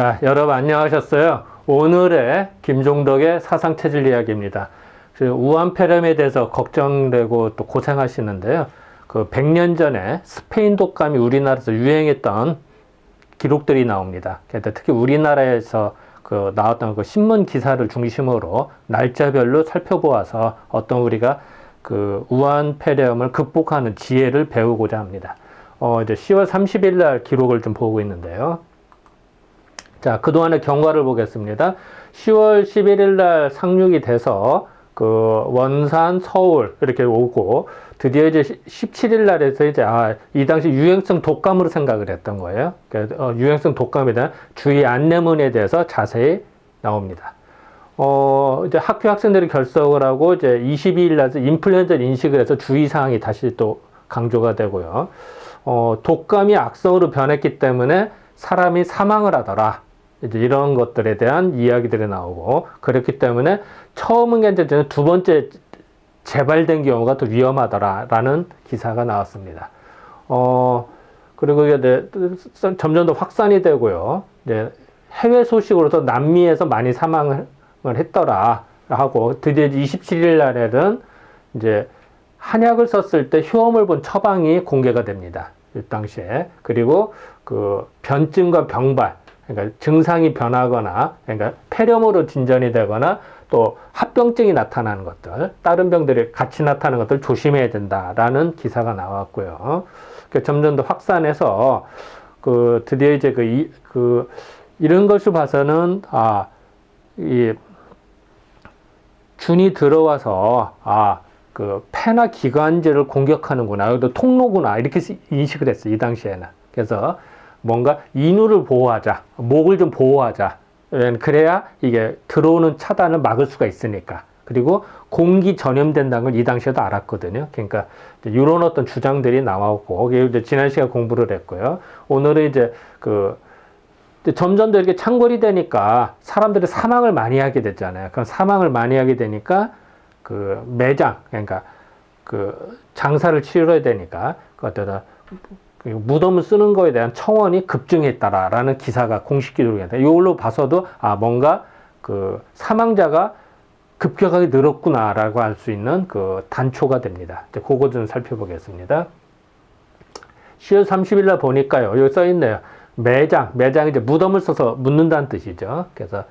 자, 여러분 안녕하셨어요? 오늘의 김종덕의 사상체질 이야기입니다. 그 우한폐렴에 대해서 걱정되고 또 고생하시는데요. 그 100년 전에 스페인 독감이 우리나라에서 유행했던 기록들이 나옵니다. 특히 우리나라에서 그 나왔던 그 신문 기사를 중심으로 날짜별로 살펴보아서 어떤 우리가 그 우한폐렴을 극복하는 지혜를 배우고자 합니다. 어, 이제 10월 30일 날 기록을 좀 보고 있는데요. 자, 그동안의 경과를 보겠습니다. 10월 11일 날 상륙이 돼서 그 원산, 서울 이렇게 오고 드디어 이제 17일 날에서 이제 아, 이 당시 유행성 독감으로 생각을 했던 거예요. 그러니까 어, 유행성 독감에 대한 주의 안내문에 대해서 자세히 나옵니다. 어, 이제 학교 학생들이 결석을 하고 이제 22일 날 인플루엔자 인식을 해서 주의 사항이 다시 또 강조가 되고요. 어, 독감이 악성으로 변했기 때문에 사람이 사망을 하더라. 이제 이런 것들에 대한 이야기들이 나오고 그렇기 때문에 처음은 괜찮지만 두 번째 재발된 경우가 더 위험하더라라는 기사가 나왔습니다. 어 그리고 이게 점점 더 확산이 되고요. 이제 해외 소식으로서 남미에서 많이 사망을 했더라 하고 드디어 27일 날에는 이제 한약을 썼을 때 효험을 본 처방이 공개가 됩니다. 이 당시에 그리고 그 변증과 병발 그러니까 증상이 변하거나 그러니까 폐렴으로 진전이 되거나 또 합병증이 나타나는 것들 다른 병들이 같이 나타나는 것들 조심해야 된다라는 기사가 나왔고요. 그러니까 점점 더 확산해서 그 드디어 이제 그, 이, 그 이런 것을 봐서는 아 이 균이 들어와서 아 그 폐나 기관지를 공격하는구나, 또 통로구나 이렇게 인식을 했어요 이 당시에는. 그래서 뭔가 인후를 보호하자, 목을 좀 보호하자. 그래야 이게 들어오는 차단을 막을 수가 있으니까. 그리고 공기 전염된다는 걸 이 당시에도 알았거든요. 그러니까 이런 어떤 주장들이 나왔고, 이제 지난 시간 공부를 했고요. 오늘은 이제 그 점점 더 이렇게 창궐이 되니까 사람들이 사망을 많이 하게 됐잖아요. 그럼 사망을 많이 하게 되니까 그 매장, 그러니까 그 장사를 치러야 되니까 그 어떤 무덤을 쓰는 거에 대한 청원이 급증했다라는 기사가 공식 기록이 있다. 이걸로 봐서도 아 뭔가 그 사망자가 급격하게 늘었구나라고 할 수 있는 그 단초가 됩니다. 이제 그거 좀 살펴보겠습니다. 10월 30일 날 보니까요. 여기 써 있네요. 매장, 매장 이제 무덤을 써서 묻는다는 뜻이죠. 그래서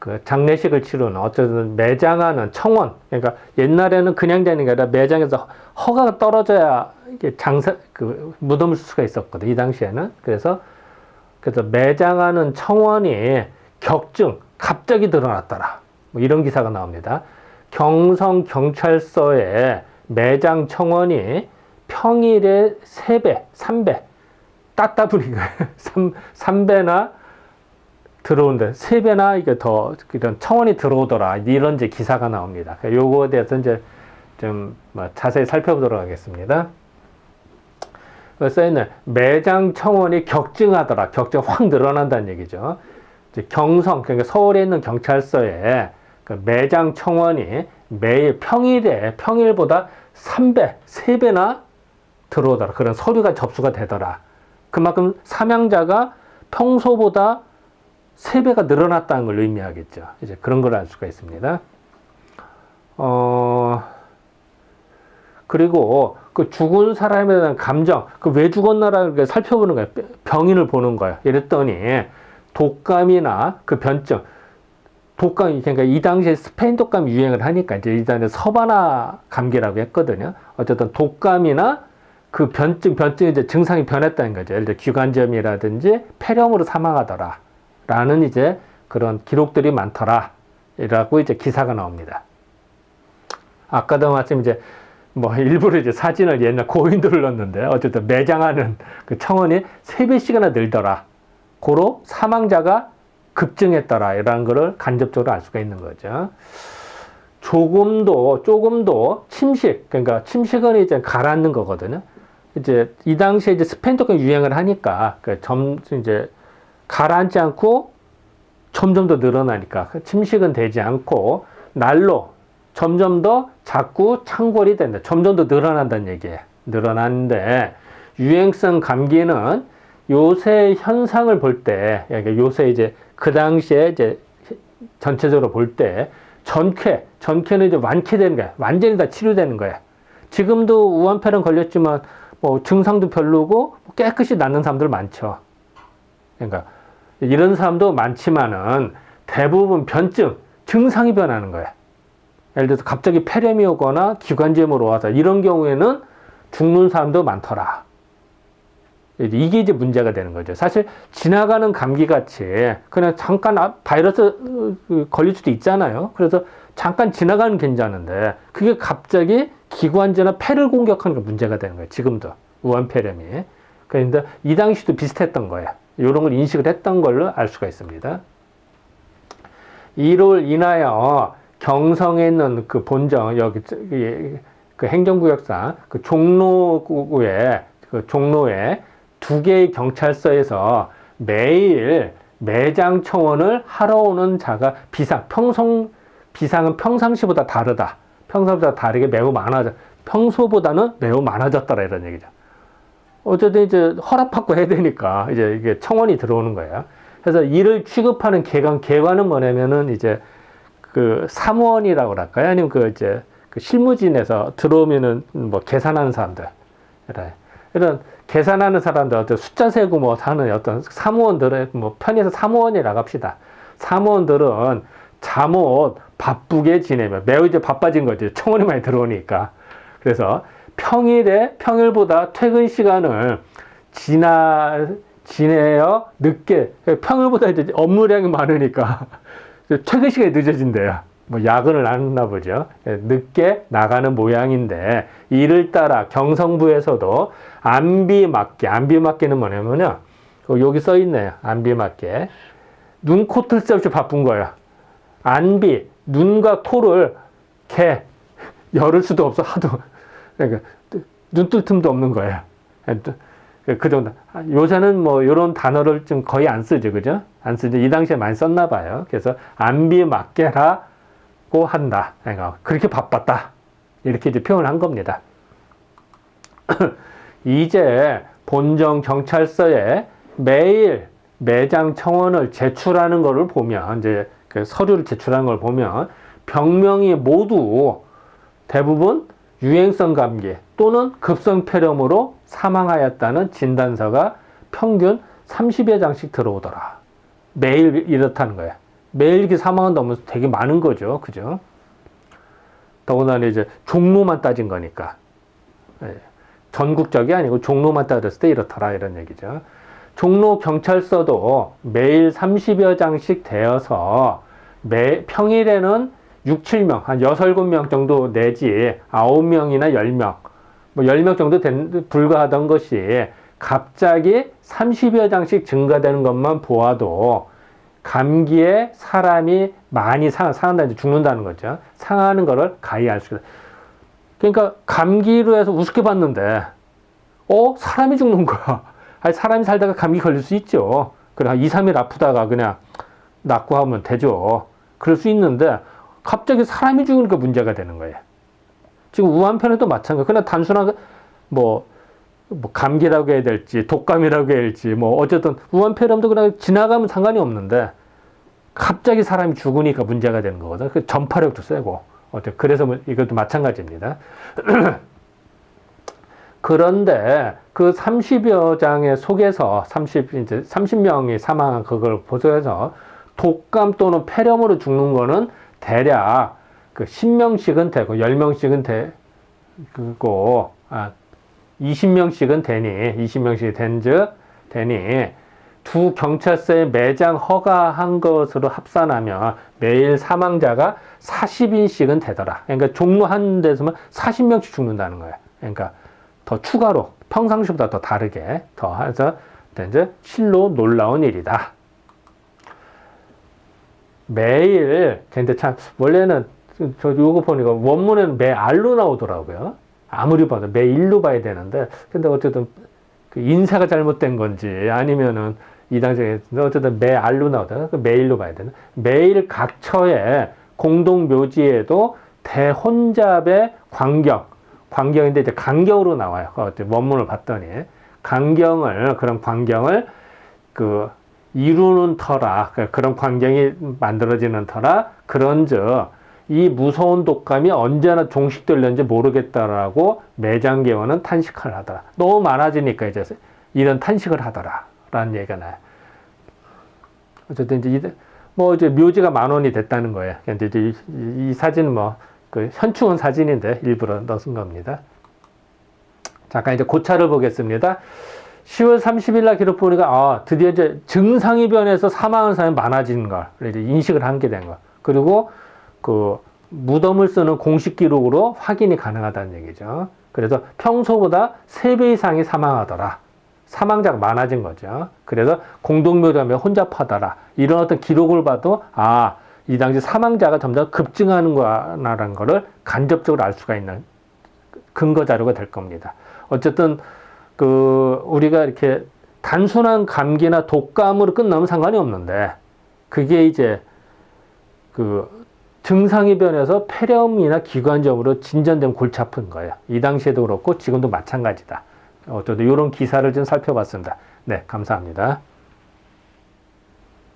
그 장례식을 치르는 어쨌든 매장하는 청원. 그러니까 옛날에는 그냥 되는 게 아니라 매장에서 허가가 떨어져야 이게 장사 그 무덤을 쓸 수가 있었거든 이 당시에는 그래서 그래서 매장하는 청원이 격증 갑자기 드러났더라 뭐 이런 기사가 나옵니다. 경성 경찰서에 매장 청원이 평일에 3배, 3배 따따블이 3, 3배나 들어오는데 3배나 이게 더 이런 청원이 들어오더라 이런 이제 기사가 나옵니다. 요거에 대해서 이제 좀뭐 자세히 살펴보도록 하겠습니다. 써있는 매장 청원이 격증하더라. 격증 확 늘어난다는 얘기죠. 경성, 그러니까 서울에 있는 경찰서에 그 매장 청원이 매일 평일에, 평일보다 3배, 3배나 들어오더라. 그런 서류가 접수가 되더라. 그만큼 사망자가 평소보다 3배가 늘어났다는 걸 의미하겠죠. 이제 그런 걸 알 수가 있습니다. 어, 그리고 그 죽은 사람에 대한 감정, 그 왜 죽었나라는 살펴보는 거예요. 병인을 보는 거예요. 이랬더니 독감이나 그 변증, 독감, 그러니까 이 당시에 스페인 독감 유행을 하니까 이제 이단에 서바나 감기라고 했거든요. 어쨌든 독감이나 그 변증, 변증 이제 증상이 변했다는 거죠. 예를 들어 기관지염이라든지 폐렴으로 사망하더라. 라는 이제 그런 기록들이 많더라. 라고 이제 기사가 나옵니다. 아까도 말씀 이제 뭐 일부러 이제 사진을 옛날 고인들을 넣었는데 어쨌든 매장하는 그 청원이 세배씩이나 늘더라. 고로 사망자가 급증했더라. 이런 거를 간접적으로 알 수가 있는 거죠. 조금도, 조금도 침식, 그러니까 침식은 이제 가라앉는 거거든요. 이제 이 당시에 이제 스펜토가 유행을 하니까 그 점, 이제 가라앉지 않고 점점 더 늘어나니까 그 침식은 되지 않고 날로 점점 더 자꾸 창궐이 된다. 점점 더 늘어난다는 얘기예요. 늘어나는데 유행성 감기는 요새 현상을 볼 때, 그러니까 요새 이제 그 당시에 이제 전체적으로 볼 때 전쾌, 전쾌는 이제 완쾌되는 거야. 완전히 다 치료되는 거야. 지금도 우한폐렴 걸렸지만 뭐 증상도 별로고 깨끗이 낫는 사람들 많죠. 그러니까 이런 사람도 많지만은 대부분 변증, 증상이 변하는 거야. 예를 들어서 갑자기 폐렴이 오거나 기관지염으로 와서 이런 경우에는 죽는 사람도 많더라. 이게 이제 문제가 되는 거죠. 사실 지나가는 감기 같이 그냥 잠깐 아- 바이러스 어, 걸릴 수도 있잖아요. 그래서 잠깐 지나가는 괜찮은데 그게 갑자기 기관지나 폐를 공격하는 게 문제가 되는 거예요. 지금도 우한폐렴이. 그런데 이 당시도 비슷했던 거예요. 이런 걸 인식을 했던 걸로 알 수가 있습니다. 이를 인하여 경성에 있는 그 본정 여기 그 행정구역상 그 종로구에 그 종로에 두 개의 경찰서에서 매일 매장 청원을 하러 오는 자가 비상 평성 비상은 평상시보다 다르다. 평소보다 다르게 매우 많아져. 평소보다는 매우 많아졌더라 이런 얘기죠. 어쨌든 이제 허락받고 해야 되니까 이제 이게 청원이 들어오는 거예요. 그래서 이를 취급하는 개관 개관은 뭐냐면은 이제 그 사무원이라고 할까요? 아니면 그 이제 그 실무진에서 들어오면은 뭐 계산하는 사람들. 이런 계산하는 사람들 어떤 숫자 세고 뭐 하는 어떤 사무원들은 뭐 편의해서 사무원이라고 합시다. 사무원들은 잠옷 바쁘게 지내면 매우 이제 바빠진 거지. 청원이 많이 들어오니까. 그래서 평일에 평일보다 퇴근 시간을 지나 지내어 늦게 평일보다 이제 업무량이 많으니까 퇴근 시간이 늦어진대요. 뭐 야근을 안 했나 보죠. 예, 늦게 나가는 모양인데 이를 따라 경성부에서도 안비 맞게 안비 맞게는 뭐냐면요. 그 여기 써 있네요. 안비 맞게 눈, 코, 뜰새 없이 바쁜 거야. 안비 눈과 코를 개 열을 수도 없어 하도 그러니까 눈뜰 틈도 없는 거야. 그 정도. 요새는 뭐 이런 단어를 좀 거의 안 쓰죠, 그죠? 안 쓰죠. 이 당시에 많이 썼나 봐요. 그래서 안비 맞게라고 한다. 그러니까 그렇게 바빴다. 이렇게 이제 표현한 겁니다. 이제 본정 경찰서에 매일 매장 청원을 제출하는 것을 보면 이제 그 서류를 제출하는 걸 보면 병명이 모두 대부분 유행성 감기 또는 급성 폐렴으로 사망하였다는 진단서가 평균 30여 장씩 들어오더라. 매일 이렇다는 거야. 매일 이렇게 사망한다 면 되게 많은 거죠. 그죠? 더군다나 이제 종로만 따진 거니까. 예. 전국적이 아니고 종로만 따졌을 때 이렇더라. 이런 얘기죠. 종로 경찰서도 매일 30여 장씩 되어서 매, 평일에는 6, 7명, 한 6, 7명 정도 내지 9명이나 10명, 뭐 10명 정도 된, 불과하던 것이 갑자기 30여 장씩 증가되는 것만 보아도 감기에 사람이 많이 상, 상한다, 죽는다는 거죠. 상하는 거를 가히 알 수 있다. 그러니까 감기로 해서 우습게 봤는데, 어? 사람이 죽는 거야. 아니, 사람이 살다가 감기 걸릴 수 있죠. 그래, 한 2, 3일 아프다가 그냥 낫고 하면 되죠. 그럴 수 있는데, 갑자기 사람이 죽으니까 문제가 되는 거예요. 지금 우한편에도 마찬가지. 그냥 단순한 뭐, 뭐 감기라고 해야 될지 독감이라고 해야 될지 뭐 어쨌든 우한폐렴도 그냥 지나가면 상관이 없는데 갑자기 사람이 죽으니까 문제가 되는 거거든. 그 전파력도 세고 어때 그래서 뭐 이것도 마찬가지입니다. 그런데 그 30여 장의 속에서 30 이제 30명이 사망한 그걸 보조해서 독감 또는 폐렴으로 죽는 거는 대략 그 10명씩은 되고 10명씩은 되고 아 20명씩은 되니 20명씩이 된즉 되니 두 경찰서에 매장 허가한 것으로 합산하면 매일 사망자가 40인씩은 되더라. 그러니까 종로 한 데서만 40명씩 죽는다는 거예요. 그러니까 더 추가로 평상시보다 더 다르게 더 해서 이제 실로 놀라운 일이다. 매일 근데 참 원래는 저 요거 보니까 원문에는 매알로 나오더라고요. 아무리 봐도 매 일로 봐야 되는데 근데 어쨌든 그 인사가 잘못된 건지 아니면은 이 당시에 어쨌든 매 알로 나오다 그 매일로 봐야 되나 매일 각 처의 공동 묘지에도 대혼잡의 광경 광경인데 이제 강경으로 나와요. 그 원문을 봤더니 강경을 그런 광경을 그 이루는 터라 그- 그런 광경이 만들어지는 터라 그런저 이 무서운 독감이 언제나 종식될는지 모르겠다라고 매장계원은 탄식을 하더라. 너무 많아지니까 이제 이런 탄식을 하더라라는 얘기가 나요. 어쨌든 이제 이- 뭐 이제 묘지가 만 원이 됐다는 거예요. 근데 이제 이, 사진 뭐그 현충원 사진인데 일부러 넣은 겁니다. 잠깐 이제 고차를 보겠습니다. 10월 30일 날 기록 보니까 아, 드디어 이제 증상이 변해서 사망하는 사람이 많아지는 걸 이제 인식을 하게 된 거. 그리고 그 무덤을 쓰는 공식 기록으로 확인이 가능하다는 얘기죠. 그래서 평소보다 3배 이상이 사망하더라. 사망자가 많아진 거죠. 그래서 공동묘담에 혼잡하더라. 이런 어떤 기록을 봐도 아, 이 당시 사망자가 점점 급증하는 거라는 거를 간접적으로 알 수가 있는 근거 자료가 될 겁니다. 어쨌든 그 우리가 이렇게 단순한 감기나 독감으로 끝나면 상관이 없는데 그게 이제 그 증상이 변해서 폐렴이나 기관점으로 진전된 골치 아픈 거예요. 이 당시에도 그렇고 지금도 마찬가지다. 어쨌든 이런 기사를 좀 살펴봤습니다. 네, 감사합니다.